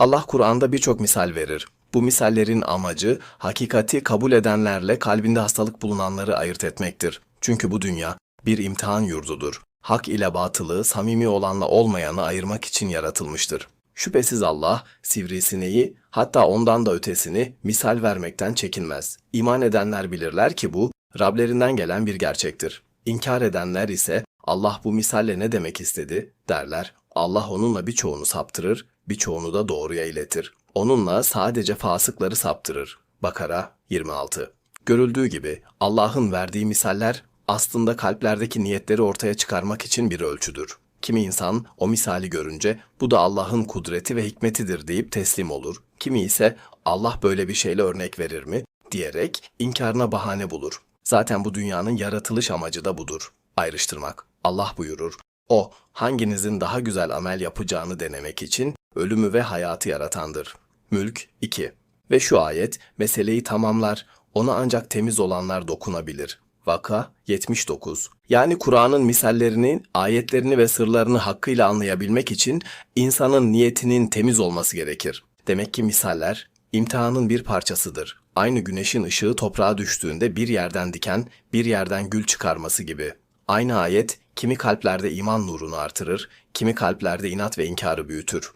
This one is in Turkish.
Allah Kur'an'da birçok misal verir. Bu misallerin amacı hakikati kabul edenlerle kalbinde hastalık bulunanları ayırt etmektir. Çünkü bu dünya bir imtihan yurdudur. Hak ile batılı, samimi olanla olmayanı ayırmak için yaratılmıştır. Şüphesiz Allah sivrisineği hatta ondan da ötesini misal vermekten çekinmez. İman edenler bilirler ki bu Rablerinden gelen bir gerçektir. İnkar edenler ise Allah bu misalle ne demek istedi derler. Allah onunla birçoğunu saptırır, birçoğunu da doğruya iletir. Onunla sadece fasıkları saptırır. Bakara 26 Görüldüğü gibi Allah'ın verdiği misaller aslında kalplerdeki niyetleri ortaya çıkarmak için bir ölçüdür. Kimi insan o misali görünce bu da Allah'ın kudreti ve hikmetidir deyip teslim olur. Kimi ise Allah böyle bir şeyle örnek verir mi diyerek inkarına bahane bulur. Zaten bu dünyanın yaratılış amacı da budur. Ayrıştırmak. Allah buyurur. O hanginizin daha güzel amel yapacağını denemek için ölümü ve hayatı yaratandır. Mülk 2. Ve şu ayet meseleyi tamamlar. Ona ancak temiz olanlar dokunabilir. Vaka 79. Yani Kur'an'ın misallerini, ayetlerini ve sırlarını hakkıyla anlayabilmek için insanın niyetinin temiz olması gerekir. Demek ki misaller imtihanın bir parçasıdır. Aynı güneşin ışığı toprağa düştüğünde bir yerden diken, bir yerden gül çıkarması gibi. Aynı ayet kimi kalplerde iman nurunu artırır, kimi kalplerde inat ve inkarı büyütür.